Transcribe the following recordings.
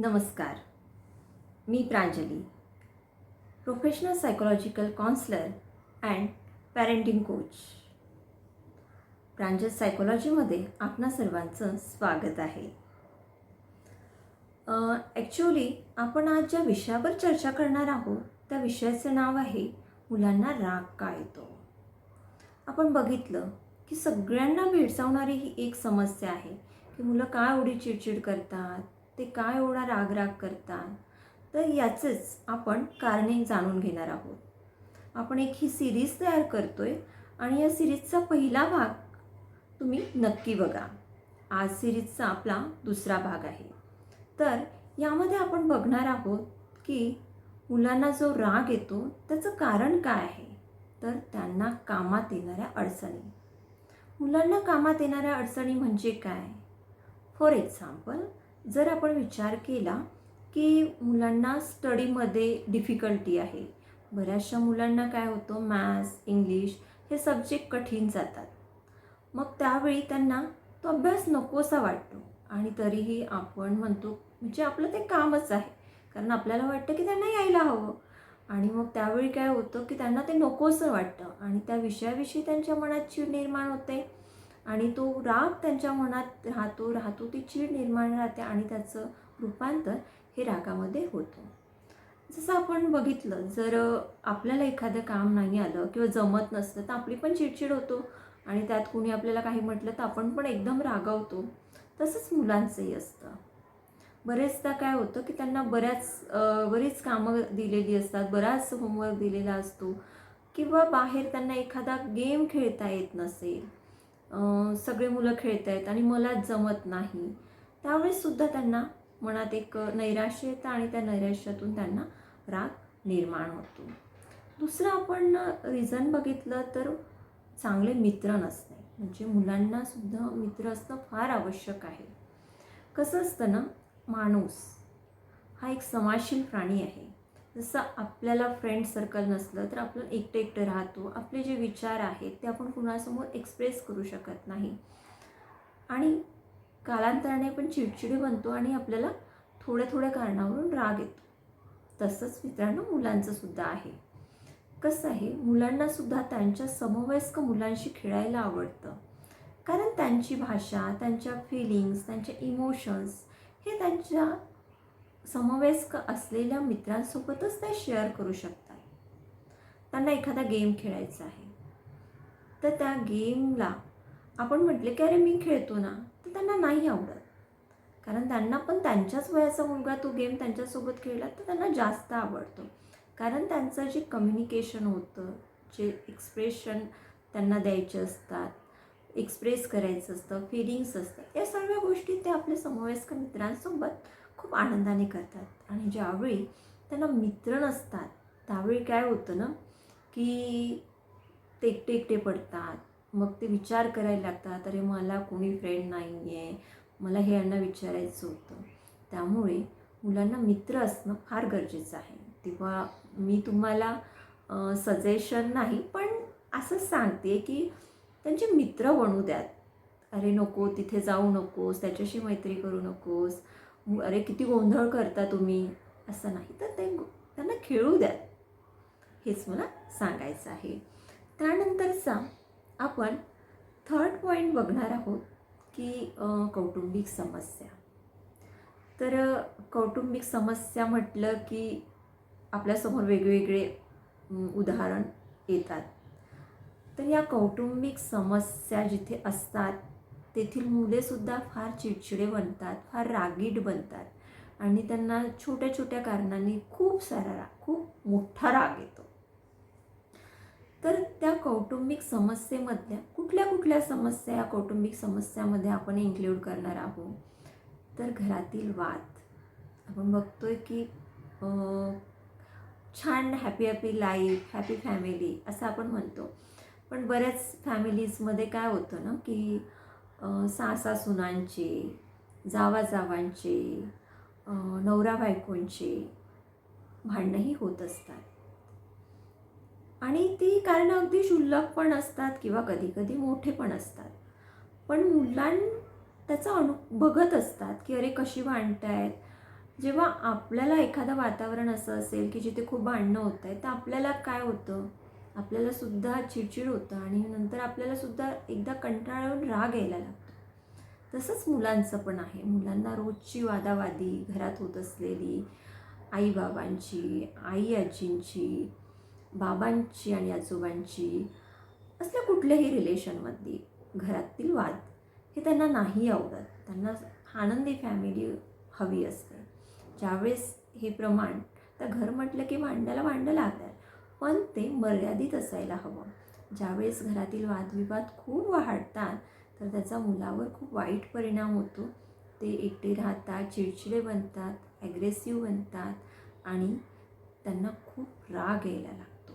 नमस्कार. मी Pranjali professional psychological counsellor and parenting coach Pranjal सायकोलॉजीमध्ये आपणा सर्वांचं स्वागत आहे. ॲक्च्युली आपण आज ज्या विषयावर चर्चा करणार आहोत त्या विषयाचं नाव आहे मुलांना राग का येतो? आपण बघितलं की सगळ्यांना भेडसावणारी ही एक समस्या आहे की मुलं काय एवढी चिडचिड करतात? ते काय एवढा रागराग करतात? तर याचेच आपण कारणे जाणून घेणार आहोत. आपण एक ही सिरीज तयार करतो आहे आणि या सिरीजचा पहिला भाग तुम्ही नक्की बघा. आज सिरीजचा आपला दुसरा भाग आहे. तर यामध्ये आपण बघणार आहोत की मुलांना जो राग येतो त्याचं कारण काय आहे? तर त्यांना कामात येणाऱ्या अडचणी. मुलांना कामात येणाऱ्या अडचणी म्हणजे काय? फॉर एक्झाम्पल जर आपण विचार केला की मुलांना स्टडीमध्ये डिफिकल्टी आहे बऱ्याचशा मुलांना काय होतं? मॅथ्स इंग्लिश हे सब्जेक्ट कठीण जातात. मग त्यावेळी त्यांना तो अभ्यास नकोसा वाटतो. आणि तरीही आपण म्हणतो म्हणजे आपलं ते कामच आहे. कारण आपल्याला वाटतं की त्यांना यायला हवं. आणि मग त्यावेळी काय होतं की त्यांना ते नकोसं वाटतं. आणि त्या विषयाविषयी त्यांच्या मनात चीड निर्माण होते. आणि तो राग त्यांच्या मनात राहतो राहतो ती चीड निर्माण राहते आणि त्याचं रूपांतर हे रागामध्ये होतं. जसं आपण बघितलं जर आपल्याला एखादं काम नाही आलं किंवा जमत नसतं तर आपली पण चिडचिड होतो आणि त्यात कुणी आपल्याला काही म्हटलं तर आपण पण एकदम रागावतो. तसंच मुलांचंही असतं. बरेचदा काय होतं की त्यांना बऱ्याच बरीच कामं दिलेली असतात बराच होमवर्क दिलेला असतो किंवा बाहेर त्यांना एखादा गेम खेळता येत नसेल. सगळे मुलं खेळत आहेत आणि मला जमत नाही. त्यावेळेससुद्धा त्यांना मनात एक नैराश्य येतं आणि त्या नैराश्यातून त्यांना राग निर्माण होतो. दुसरं आपण रिझन बघितलं तर चांगले मित्र नसणे. म्हणजे मुलांनासुद्धा मित्र असणं फार आवश्यक आहे. कसं असतं ना माणूस हा एक समाजशील प्राणी आहे. जसं आपल्याला फ्रेंड सर्कल नसलं तर आपण एकटं एकटं राहतो. आपले जे विचार आहेत ते आपण कुणासमोर एक्सप्रेस करू शकत नाही. आणि कालांतराने आपण चिडचिडी बनतो आणि आपल्याला थोड्या थोड्या कारणावरून राग येतो. तसंच मित्रांनो मुलांचं सुद्धा आहे. कसं आहे? मुलांनासुद्धा त्यांच्या समवयस्क मुलांशी खेळायला आवडतं. कारण त्यांची भाषा त्यांच्या फिलिंग्स त्यांचे इमोशन्स हे त्यांच्या समवयस्क असलेल्या मित्रांसोबतच ते शेअर करू शकतात. त्यांना एखादा गेम खेळायचा आहे. तर त्या गेमला आपण म्हटले की अरे मी खेळतो ना. तर त्यांना नाही आवडत. कारण त्यांना पण त्यांच्याच वयाचा मुलगा तो गेम त्यांच्यासोबत खेळला तर त्यांना जास्त आवडतो. कारण त्यांचं जे कम्युनिकेशन होतं जे एक्सप्रेशन त्यांना द्यायचे असतात एक्सप्रेस करायचं असतं फिलिंग्स असतात या सर्व गोष्टी ते आपल्या समवयस्क मित्रांसोबत खूप आनंदाने करतात. आणि ज्यावेळी त्यांना मित्र नसतात त्यावेळी काय होतं ना की ते एकटे एकटे पडतात. मग ते विचार करायला लागतात अरे मला कोणी फ्रेंड नाही आहे मला हे यांना विचारायचं होतं. त्यामुळे मुलांना मित्र असणं फार गरजेचं आहे. तेव्हा मी तुम्हाला सजेशन नाही पण असंच सांगते की त्यांचे मित्र बनू द्यात. अरे नको तिथे जाऊ नकोस त्याच्याशी मैत्री करू नकोस. अरे किती गोंधळ करता तुम्ही? असं नाही. तर ते त्यांना खेळू द्या. हेच मला सांगायचं आहे. त्यानंतरचा आपण थर्ड पॉईंट बघणार आहोत की कौटुंबिक समस्या. तर कौटुंबिक समस्या म्हटलं की आपल्यासमोर वेगवेगळे उदाहरण येतात. तर या कौटुंबिक समस्या जिथे असतात तेथील मुलेसुद्धा फार चिडचिडे बनतात फार रागीट बनतात. आणि त्यांना छोट्या छोट्या कारणांनी खूप सारा राग खूप मोठा राग येतो. तर त्या कौटुंबिक समस्येमधल्या कुठल्या कुठल्या समस्या या कौटुंबिक समस्यामध्ये आपण इन्क्ल्यूड करणार आहोत? तर घरातील वाद. आपण बघतोय की छान happy happy life happy family असं आपण म्हणतो. पण बऱ्याच फॅमिलीजमध्ये काय होतं ना की सासा सुनांचे जावा जावांचे नवरा बायकोंचे भांडणंही होत असतात. आणि ती कारणं अगदी क्षुल्लक पण असतात किंवा कधीकधी मोठे पण असतात. पण मुलां त्याचा अनु बघत असतात की अरे कशी भांडत आहेत जेव्हा आपल्याला एखादं वातावरण असं असेल की जिथे खूप भांडणं होत आहेत तर आपल्याला काय होतं? आपल्याला सुद्धा चिडचिड होतं आणि नंतर आपल्याला सुद्धा एकदा कंटाळून राग यायला लागतो. तसंच मुलांचं पण आहे. मुलांना रोजची वादावादी घरात होत असलेली आईबाबांची आई आजींची बाबांची आणि आजोबांची असल्या कुठल्याही रिलेशनमध्ये घरातील वाद हे त्यांना नाही आवडत. त्यांना आनंदी फॅमिली हवी असते. ज्यावेळेस हे प्रमाण तर घर म्हटलं की भांड्याला भांडं लागणार पण ते मर्यादित असायला हवं. ज्यावेळेस घरातील वादविवाद खूप वाढतात तर त्याचा मुलावर खूप वाईट परिणाम होतो. ते एकटे राहतात चिडचिडे बनतात ॲग्रेसिव्ह बनतात आणि त्यांना खूप राग यायला लागतो.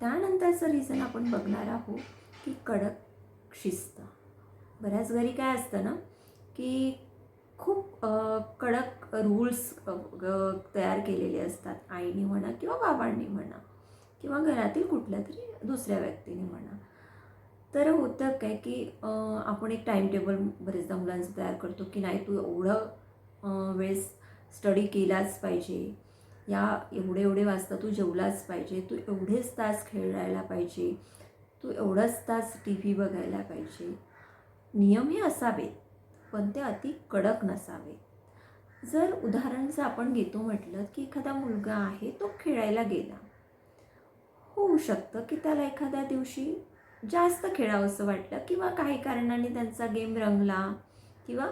त्यानंतरचं रिझन आपण बघणार आहोत की कडक शिस्त. बऱ्याच घरी काय असतं ना की खूप कडक रूल्स तयार केलेले असतात. आईने म्हणा किंवा बाबांनी म्हणा. किंवा घरातील कुठल्या तरी दुसऱ्या व्यक्तीने म्हणा. तर होतं काय की आपण एक टाईम टेबल बरेचदा मुलांचं तयार करतो की नाही तू एवढं वेळेस स्टडी केलाच पाहिजे. या एवढे एवढे वाजता तू जेवलाच पाहिजे. तू एवढेच तास खेळायला पाहिजे. तू एवढाच तास टी व्ही बघायला पाहिजे. नियम हे असावेत पण ते अति कडक नसावेत. जर उदाहरण जर आपण घेतो म्हटलं की एखादा मुलगा आहे तो खेळायला गेला. होऊ शकतं की त्याला एखाद्या दिवशी जास्त खेळावंसं वाटलं किंवा काही कारणाने त्यांचा गेम रंगला किंवा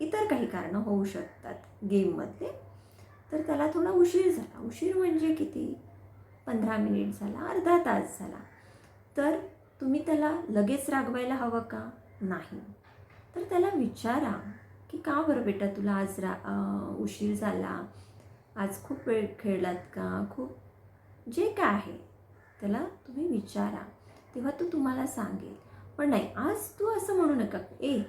इतर काही कारणं होऊ शकतात गेममधले तर त्याला थोडा उशीर झाला. उशीर म्हणजे किती? पंधरा मिनिट झाला अर्धा तास झाला. तर तुम्ही त्याला लगेच रागवायला हवं का? नाही. तर त्याला विचारा की का बरं बेटा तुला आज रा उशीर झाला? आज खूप वेळ खेळलात का? खूप जे काय आहे. त्याला तुम्ही विचारा. तेव्हा तो तुम्हाला सांगेल. पण नाही आज तू असं म्हणू नका. ए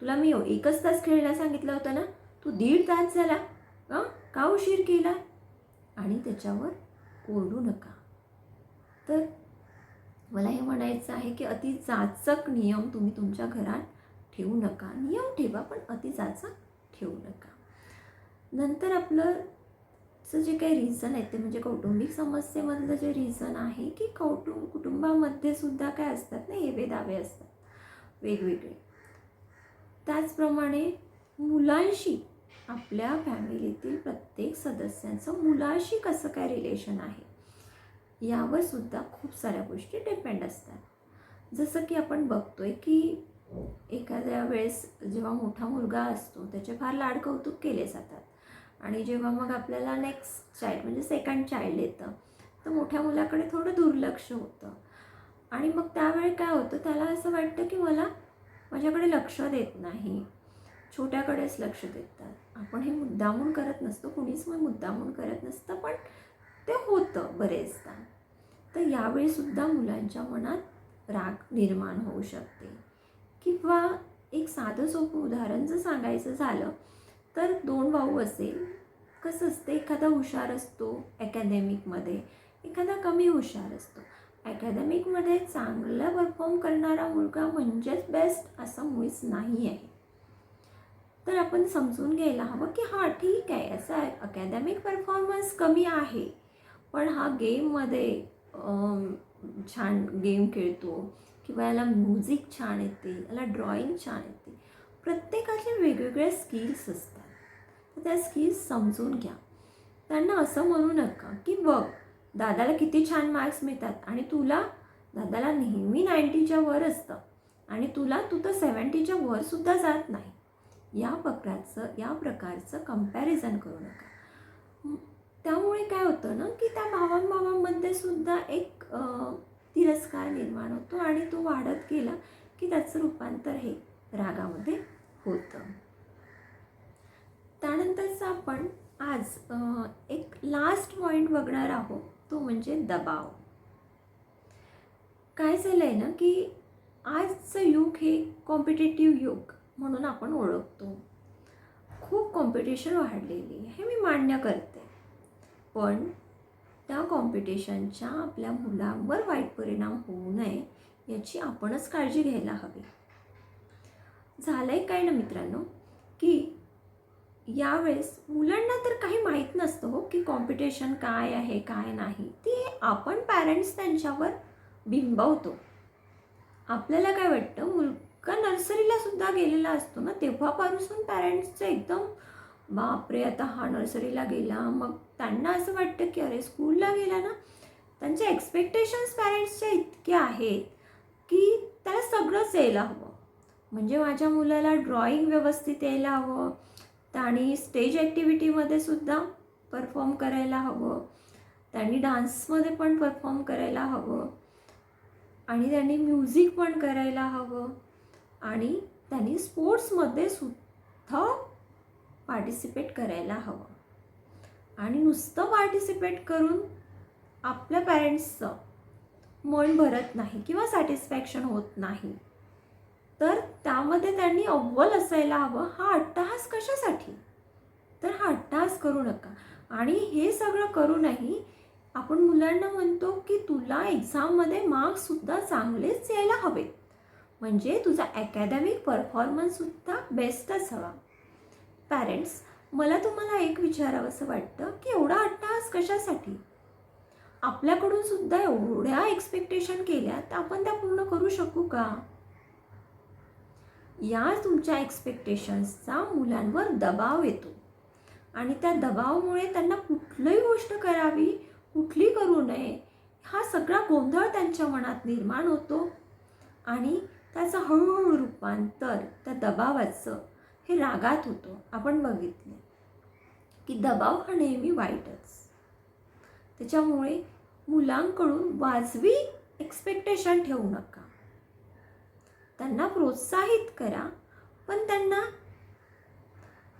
तुला मी एकच तास खेळायला सांगितलं होतं ना? तू दीड तास झाला. हां का उशीर केला? आणि त्याच्यावर ओरडू नका. तर मला हे म्हणायचं आहे की अति जाचक नियम तुम्ही तुमच्या घरात ठेवू नका. नियम ठेवा पण अति जाचक ठेवू नका. नंतर आपलं चं जे काही रिझन आहे ते म्हणजे कौटुंबिक समस्येमधलं जे रिझन आहे की कौटुंब कुटुंबामध्ये सुद्धा काय असतात ना हेवे दावे असतात. वेगवेगळे. त्याचप्रमाणे मुलांशी आपल्या फॅमिलीतील प्रत्येक सदस्यांचं मुलाशी कसं काय रिलेशन आहे यावर सुद्धा खूप साऱ्या गोष्टी डिपेंड असतात. जसं की आपण बघतोय की एखाद्या वेळेस जेव्हा मोठा मुलगा असतो त्याचे फार लाड कौतुक केले जातात. आणि जेव्हा मग आपल्याला नेक्स्ट चाइल्ड म्हणजे सेकंड चाइल्ड येतं तर मोठ्या मुलाकडे थोडं दुर्लक्ष होतं. आणि मग त्यावेळी काय होतं त्याला असं वाटतं की मला माझ्याकडे लक्ष देत नाही. छोट्याकडेच लक्ष देतात. आपण हे मुद्दामून करत नसतो कुणीच मग मुद्दामून करत नसतं पण ते होतं बरेचदा. तर यावेळीसुद्धा मुलांच्या मनात राग निर्माण होऊ शकते. किंवा एक साधं सोपं उदाहरण जर सांगायचं झालं तर दोन भाऊ असेल. कसं असतं एखादा हुशार असतो अकॅडेमिकमध्ये एखादा कमी हुशार असतो. अकॅडेमिकमध्ये चांगला परफॉर्म करणारा मुलगा म्हणजेच बेस्ट असं मुळीच नाही आहे. तर आपण समजून घ्यायला हवं की हां ठीक आहे असं आहे अकॅडमिक परफॉर्मन्स कमी आहे. पण हा गेममध्ये छान गेम खेळतो किंवा याला म्युझिक छान येते याला ड्रॉइंग छान येते. प्रत्येकाचे वेगवेगळे स्किल्स असतात. तर त्या स्किल्स समजून घ्या. त्यांना असं म्हणू नका की बघ दादाला किती छान मार्क्स मिळतात आणि तुला दादाला नेहमी नाईंटीच्या वर असतं आणि तुला तू तर सेवन्टीच्या वरसुद्धा जात नाही. या प्रकारचं या प्रकारचं कंपॅरिझन करू नका. त्यामुळे काय होतं ना की त्या भावांभावांमध्ये सुद्धा एक तिरस्कार निर्माण होतो आणि तो वाढत गेला की त्याचं रूपांतर हे रागामध्ये होतं. त्यानंतरचं आपण आज एक लास्ट पॉईंट बघणार आहोत तो म्हणजे दबाव. काय झालं आहे ना की आजचं युग हे कॉम्पिटेटिव्ह युग म्हणून आपण ओळखतो. खूप कॉम्पिटिशन वाढलेली आहे हे मी मान्य करते. पण त्या कॉम्पिटिशनच्या आपल्या मुलांवर वाईट परिणाम होऊ नये याची आपणच काळजी घ्यायला हवी. झालं आहे काय ना मित्रांनो की यावेळेस मुलांना तर काही माहीत नसतं हो की कॉम्पिटिशन काय आहे काय नाही. ते आपण पॅरेंट्स त्यांच्यावर बिंबवतो. आपल्याला काय वाटतं मुलगा नर्सरीला सुद्धा गेलेला असतो ना तेव्हापासून पॅरेंट्सचं एकदम बापरे आता हा नर्सरीला गेला. मग त्यांना असं वाटतं की अरे स्कूलला गेला ना? त्यांचे एक्सपेक्टेशन्स पॅरेंट्सच्या इतके आहेत की त्याला सगळंच यायला हवं. म्हणजे माझ्या मुलाला ड्रॉइंग व्यवस्थित यायला हवं. आणि स्टेज ॲक्टिव्हिटीमध्ये सुद्धा परफॉर्म करायला हवं. त्यांनी डान्समध्ये पण परफॉर्म करायला हवं. आणि त्यांनी म्युझिक पण करायला हवं. आणि त्यांनी स्पोर्ट्समध्ये सुद्धा पार्टिसिपेट करायला हवं. आणि नुसतं पार्टिसिपेट करून आपल्या पॅरेंट्सचं मन भरत नाही किंवा सॅटिस्फॅक्शन होत नाही. तर त्यामध्ये त्यांनी अव्वल असायला हवं. हा अट्टहास कशासाठी? तर हा अट्टहास करू नका. आणि हे सगळं करूनही आपण मुलांना म्हणतो की तुला एक्झाममध्ये मार्क्ससुद्धा चांगलेच यायला हवेत म्हणजे तुझा अकॅडमिक परफॉर्मन्ससुद्धा बेस्टच हवा पॅरेंट्स मला तुम्हाला एक विचारावंसं वाटतं की एवढा अट्टहास कशासाठी? आपल्याकडून सुद्धा एवढ्या एक्सपेक्टेशन केल्या तर आपण त्या पूर्ण करू शकू का? या तुमच्या एक्सपेक्टेशन्सचा मुलांवर दबाव येतो. आणि त्या दबावामुळे त्यांना कुठलीही गोष्ट करावी कुठली करू नये हा सगळा गोंधळ त्यांच्या मनात निर्माण होतो. आणि त्याचं हळूहळू रूपांतर त्या दबावाचं हे रागात होतो. आपण बघितले की दबाव हा नेहमी वाईटच. त्याच्यामुळे मुलांकडून वाजवी एक्सपेक्टेशन ठेवू नका. त्यांना प्रोत्साहित करा पण त्यांना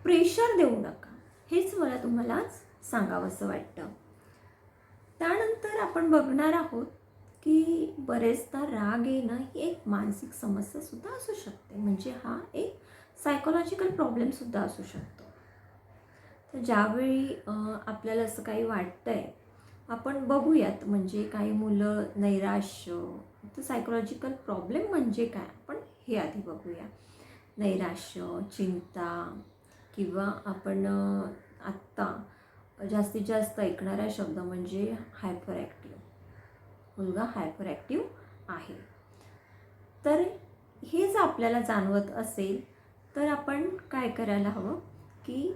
प्रेशर देऊ नका. हेच मला तुम्हाला सांगावंसं वाटतं. त्यानंतर आपण बघणार आहोत की बरेचदा राग येणं ही एक मानसिक समस्यासुद्धा असू शकते. म्हणजे हा एक सायकोलॉजिकल प्रॉब्लेमसुद्धा असू शकतो. तर ज्यावेळी आपल्याला असं काही वाटतं आहे आपण बघूयात. म्हणजे काही मुलं नैराश्य तर सायकोलॉजिकल प्रॉब्लेम म्हणजे काय? आपण हे आधी बघूया. नैराश्य चिंता किंवा आपण आत्ता जास्तीत जास्त ऐकणारा शब्द म्हणजे हायपर ॲक्टिव्ह मुलगा हायपर ॲक्टिव्ह आहे. तर हे जर आपल्याला जाणवत असेल तर आपण काय करायला हवं? की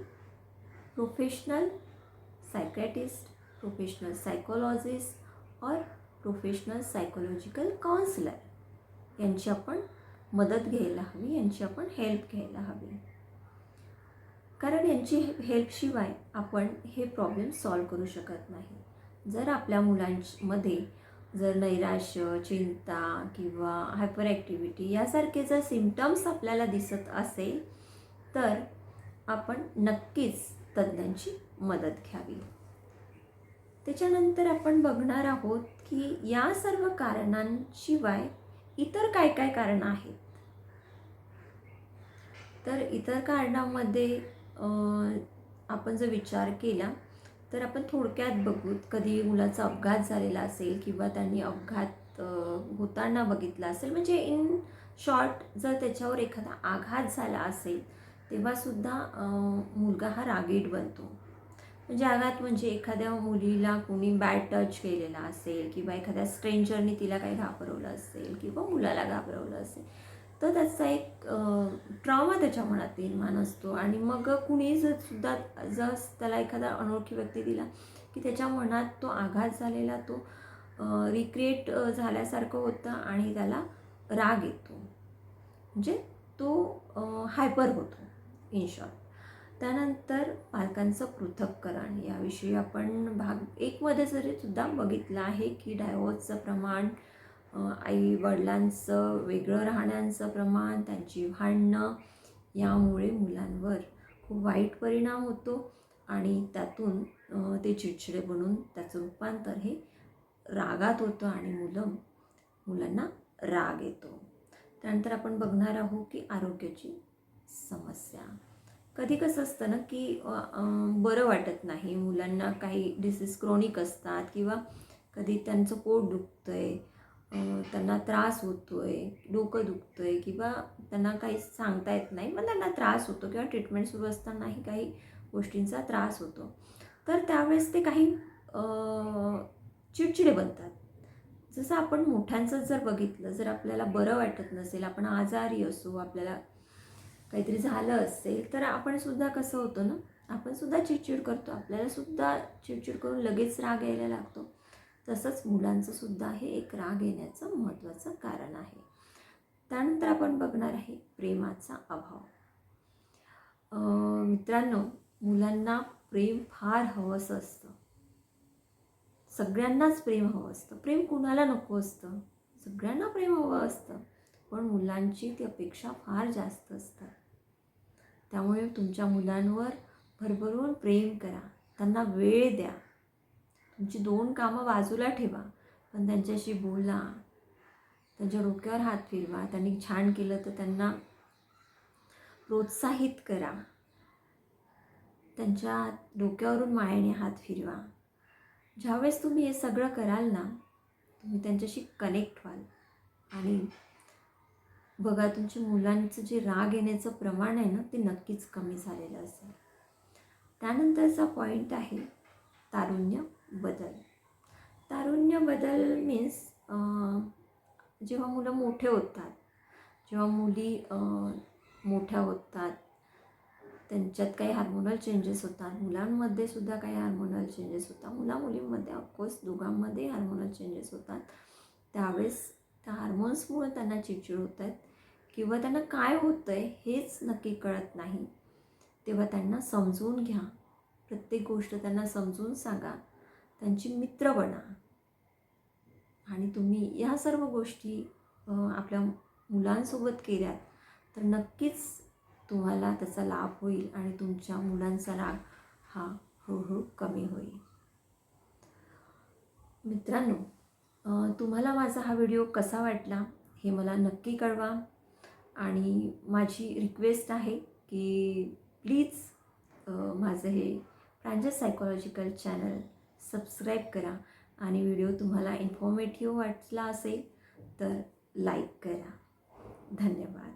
प्रोफेशनल सायकॅटिस्ट प्रोफेशनल सायकोलॉजिस्ट और प्रोफेशनल सायकोलॉजिकल काउन्सिलर यांची आपण मदत घ्यायला हवी यांची आपण हेल्प घ्यायला हवी. कारण यांची हेल्पशिवाय आपण हे प्रॉब्लेम सॉल्व करू शकत नाही. जर आपल्या मुलांमध्ये जर नैराश्य चिंता किंवा हायपर ॲक्टिव्हिटी यासारखे जर सिमटम्स आपल्याला दिसत असेल तर आपण नक्कीच तज्ज्ञांची मदत घ्यावी. त्याच्यानंतर आपण बघणार आहोत की या सर्व कारणांशिवाय इतर काय काय कारणं आहेत. तर इतर कारणामध्ये आपण जर विचार केला तर आपण थोडक्यात बघू कधी मुलाचा अपघात झालेला असेल किंवा त्यांनी अपघात होताना बघितला असेल. म्हणजे इन शॉर्ट जर त्याच्यावर एखादा आघात झाला असेल तेव्हासुद्धा मुलगा हा रागीट बनतो. म्हणजे आघात म्हणजे एखाद्या मुलीला कोणी बॅड टच केलेला असेल किंवा एखाद्या स्ट्रेंजरने तिला काही घाबरवलं असेल किंवा मुलाला घाबरवलं असेल तर त्याचा एक ट्रॉमा त्याच्या मनात निर्माण असतो. आणि मग कुणी जर सुद्धा जर त्याला एखादा अनोळखी व्यक्ती दिला की त्याच्या मनात तो आघात झालेला तो रिक्रिएट झाल्यासारखं होतं आणि त्याला राग येतो. म्हणजे तो हायपर होतो इन शॉर्ट त्यानंतर पालकांचं पृथक्करण. याविषयी आपण भाग एकमध्ये जरी सुद्धा बघितलं आहे की डायवोर्सचं प्रमाण आई वडिलांचं वेगळं राहण्याचं प्रमाण त्यांची भांडणं यामुळे मुलांवर खूप वाईट परिणाम होतो आणि त्यातून ते चिडचिडे बनून त्याचं रूपांतर हे रागात होतं आणि मुलं मुलांना राग येतो. त्यानंतर आपण बघणार आहोत की आरोग्याची समस्या. कधी कसं असतं ना की बरं वाटत नाही. मुलांना काही डिसीज क्रॉनिक असतात किंवा कधी त्यांचं पोट दुखतं आहे त्यांना त्रास होतो आहे डोकं दुखतं आहे किंवा त्यांना काही सांगता येत नाही. मग त्यांना त्रास होतो किंवा ट्रीटमेंट सुरू असतानाही काही गोष्टींचा त्रास होतो. तर त्यावेळेस ते काही चिडचिडे बनतात. जसं आपण मोठ्यांचं जर बघितलं जर आपल्याला बरं वाटत नसेल आपण आजारी असू आपल्याला काहीतरी झालं असेल तर आपण सुद्धा कसं होतं ना आपण सुद्धा चिडचिड करतो. आपल्याला सुद्धा चिडचिड करून लगेच राग यायला लागतो. तसंच मुलांचं सुद्धा हे एक राग येण्याचं महत्त्वाचं कारण आहे. त्यानंतर आपण बघणार आहे प्रेमाचा अभाव. मित्रांनो मुलांना प्रेम फार हवंसं असतं. सगळ्यांनाच प्रेम हवं असतं. प्रेम कुणाला नको असतं? सगळ्यांना प्रेम हवं असतं. पण मुलांची ती अपेक्षा फार जास्त असतात. त्यामुळे तुमच्या मुलांवर भरभरून प्रेम करा. त्यांना वेळ द्या. तुमची दोन कामं बाजूला ठेवा. पण त्यांच्याशी बोला. त्यांच्या डोक्यावर हात फिरवा. त्यांनी छान केलं तर त्यांना प्रोत्साहित करा. त्यांच्या डोक्यावरून मायेने हात फिरवा. ज्यावेळेस तुम्ही हे सगळं कराल ना तुम्ही त्यांच्याशी कनेक्ट व्हाल. आणि बघा तुमच्या मुलांचं जे राग येण्याचं प्रमाण आहे ना ते नक्कीच कमी झालेलं असेल. त्यानंतरचा पॉईंट आहे तारुण्य बदल. तारुण्य बदल मीन्स जेव्हा मुलं मोठे होतात जेव्हा मुली मोठ्या होतात त्यांच्यात काही हार्मोनल चेंजेस होतात मुलांमध्ये सुद्धा काही हार्मोनल चेंजेस होतात मुला मुलींमध्ये ऑफकोर्स दोघांमध्ये हार्मोनल चेंजेस होतात. त्यावेळेस त्या हार्मोन्समुळे त्यांना चिडचिड होत आहेत किंवा त्यांना काय होतं आहे हेच नक्की कळत नाही. तेव्हा त्यांना समजून घ्या. प्रत्येक गोष्ट त्यांना समजून सांगा. त्यांची मित्र बना. आणि तुम्ही या सर्व गोष्टी आपल्या मुलांसोबत केल्यात तर नक्कीच तुम्हाला त्याचा लाभ होईल आणि तुमच्या मुलांचा राग हा हळूहळू कमी होईल. मित्रांनो तुम्हाला माझा हा व्हिडिओ कसा वाटला हे मला नक्की कळवा. आणि माझी रिक्वेस्ट आहे की प्लीज माझं हे प्रांजस सायकोलॉजिकल चॅनल सबस्क्राईब करा. आणि व्हिडिओ तुम्हाला इन्फॉर्मेटिव्ह वाटला असेल तर लाईक करा. धन्यवाद.